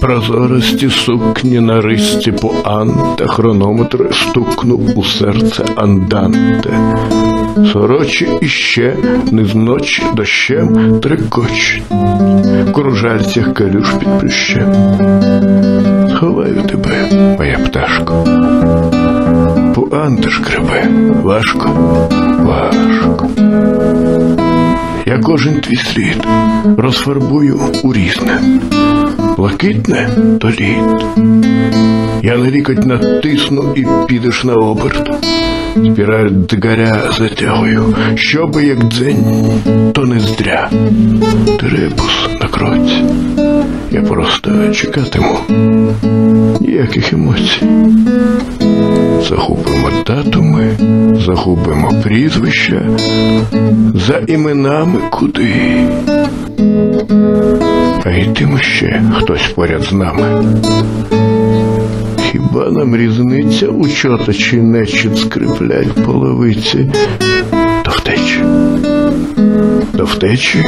Прозорості сукні на ристі пуанте, хронометр стукнув у серце анданте. Сорочі іще не з ночі дощем трикочуть, в кружальцях калюш під плющем. Сховаю тебе, моя пташко. Пуанти шкребе, важко, важко. Я кожен твій слід розфарбую у різне. Блакитне то лід. Я на лікоть натисну і підеш на оберт. Спіраль дгаря затягую, щоби як дзень, то не здря. Требус на кроці. Я просто чекатиму. Ніяких емоцій. Загубимо датуми, загубимо прізвища, за іменами куди. А йтиме ще хтось поряд з нами. Хіба нам різниця у чоточі нечіт скриплять половиці до втечі? До втечі